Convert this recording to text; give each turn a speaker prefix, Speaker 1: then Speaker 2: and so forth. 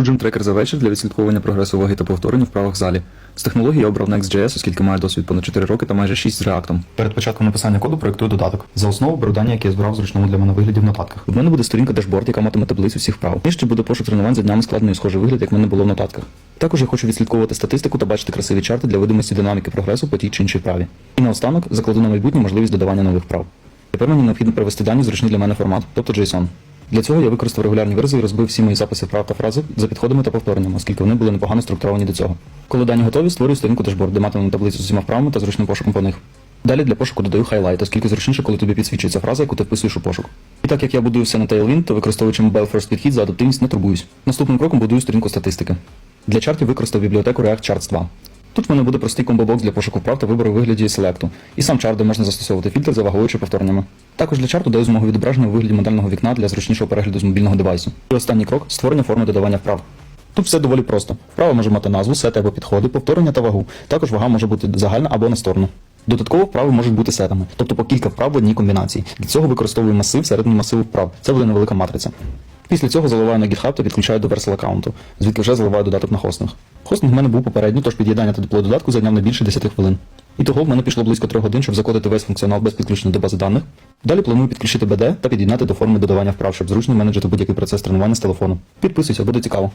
Speaker 1: Gym Tracker за вечір для відслідковування прогресу ваги та повторень в правах залі. З технології я обрав Next.js, оскільки маю досвід понад 4 роки та майже 6 з React. Перед початком написання коду проєктую додаток. За основу беру дані, які я збирав в зручному для мене вигляді в нотатках. У мене буде сторінка дашборд, яка матиме таблицю всіх вправ. Нижче буде пошук тренувань за днями складної схожий вигляд, як в мене було в нотатках. Також я хочу відслідковувати статистику та бачити красиві чарти для видимості динаміки прогресу по тій чи іншій вправі. І наостанок закладу на майбутнє можливість додавання нових вправ. Тепер мені необхідно привести дані в зручний для мене формат, тобто JSON. Для цього я використав регулярні вирази і розбив всі мої записи вправ та фрази за підходами та повтореннями, оскільки вони були непогано структуровані до цього. Коли дані готові, створюю сторінку дашборд, де матиму таблицю з усіма вправами та зручним пошуком по них. Далі для пошуку додаю хайлайт, оскільки зручніше, коли тобі підсвічується фраза, яку ти вписуєш у пошук. І так як я будую все на Tailwind, то використовуючи Mobile First підхід за адаптивність не турбуюсь. Наступним кроком будую сторінку статистики. Для чартів використав бібліотеку React Charts 2. Тут в мене буде простий комбобокс для пошуку вправ та вибору вигляді селекту, і сам чарт, де можна застосовувати фільтр за ваговою чи повтореннями. Також для чарту даю змогу відображення у вигляді модельного вікна для зручнішого перегляду з мобільного девайсу. І останній крок створення форми додавання вправ. Тут все доволі просто. Вправа може мати назву, сети або підходи, повторення та вагу. Також вага може бути загальна або насторна. Додатково вправи можуть бути сетами, тобто по кілька вправ в одній комбінації. Для цього використовую масив середньої масиву вправ. Це буде невелика матриця. Після цього заливаю на GitHub та підключаю до Versal аккаунту, звідки вже заливаю додаток на хостинг. Хостинг в мене був попередньо, тож під'єднання та деплой додатку зайняв не більше 10 хвилин. І того в мене пішло близько 3 годин, щоб закодити весь функціонал без підключення до бази даних. Далі планую підключити BD та під'єднати до форми додавання вправ, щоб зручно менеджити будь-який процес тренування з телефону. Підписуйся, буде цікаво.